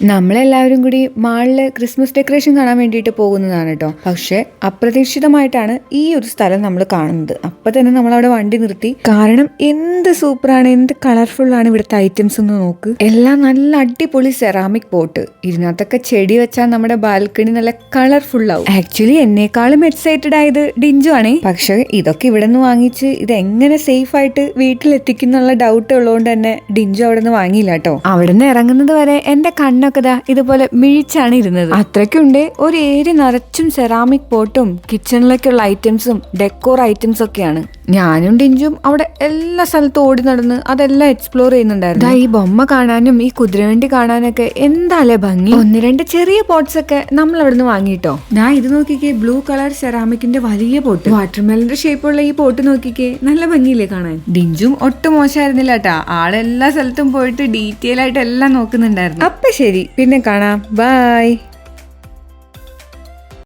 നമ്മളെല്ലാവരും കൂടി മാളിൽ ക്രിസ്മസ് ഡെക്കറേഷൻ കാണാൻ വേണ്ടിയിട്ട് പോകുന്നതാണ് കേട്ടോ പക്ഷെ അപ്രതീക്ഷിതമായിട്ടാണ് ഈ ഒരു സ്ഥലം നമ്മൾ കാണുന്നത്. അപ്പൊ തന്നെ നമ്മൾ അവിടെ വണ്ടി നിർത്തി. കാരണം എന്ത് സൂപ്പറാണ് എന്ത് കളർഫുൾ ആണ് ഇവിടുത്തെ ഐറ്റംസ് എന്ന് നോക്ക്. എല്ലാം നല്ല അടിപൊളി സെറാമിക് പോട്ട് ഇതിനകത്തൊക്കെ ചെടി വെച്ചാൽ നമ്മുടെ ബാൽക്കണി നല്ല കളർഫുൾ ആവും. ആക്ച്വലി എന്നെക്കാളും എക്സൈറ്റഡ് ആയത് ഡിഞ്ചു ആണേ. പക്ഷെ ഇതൊക്കെ ഇവിടെ നിന്ന് വാങ്ങിച്ച് ഇത് എങ്ങനെ സേഫ് ആയിട്ട് വീട്ടിലെത്തിക്കുന്നുള്ള ഡൗട്ട് ഉള്ളതുകൊണ്ട് തന്നെ ഡിഞ്ചു അവിടെ നിന്ന് വാങ്ങിയില്ല കേട്ടോ അവിടെ നിന്ന് ഇറങ്ങുന്നത് വരെ എന്റെ കണ്ണൊക്കെ ദാ ഇതുപോലെ മിഴിച്ചാണ് ഇരുന്നത്. അത്രയ്ക്കുണ്ട്. ഒരു ഏരി നിറച്ചും സെറാമിക് പോട്ടും കിച്ചണിലേക്കുള്ള ഐറ്റംസും ഡെക്കോർ ഐറ്റംസ് ഒക്കെയാണ്. ഞാനും ഡിഞ്ചും അവിടെ എല്ലാ സ്ഥലത്തും ഓടി നടന്ന് അതെല്ലാം എക്സ്പ്ലോർ ചെയ്യുന്നുണ്ടായിരുന്നു. ഈ ബൊമ്മ കാണാനും ഈ കുതിരവണ്ടി കാണാനൊക്കെ എന്താല്ലേ ഭംഗി? ഒന്ന് രണ്ട് ചെറിയ പോട്ട്സ് ഒക്കെ നമ്മൾ അവിടെ നിന്ന് വാങ്ങിട്ടോ ഞാൻ ഇത് നോക്കിക്കേ ബ്ലൂ കളർ സെറാമിക്കിന്റെ വലിയ പോട്ട് വാട്ടർമെലന്റെ ഷേപ്പുള്ള ഈ പോട്ട് നോക്കിക്കേ നല്ല ഭംഗിയില്ലേ കാണാൻ? ഡിഞ്ചും ഒട്ടും മോശമായിരുന്നില്ല കേട്ടാ. ആളെല്ലാ സ്ഥലത്തും പോയിട്ട് ഡീറ്റെയിൽ ആയിട്ട് എല്ലാം നോക്കുന്നുണ്ടായിരുന്നു. അപ്പൊ ശരി പിന്നെ കാണാം. ബൈ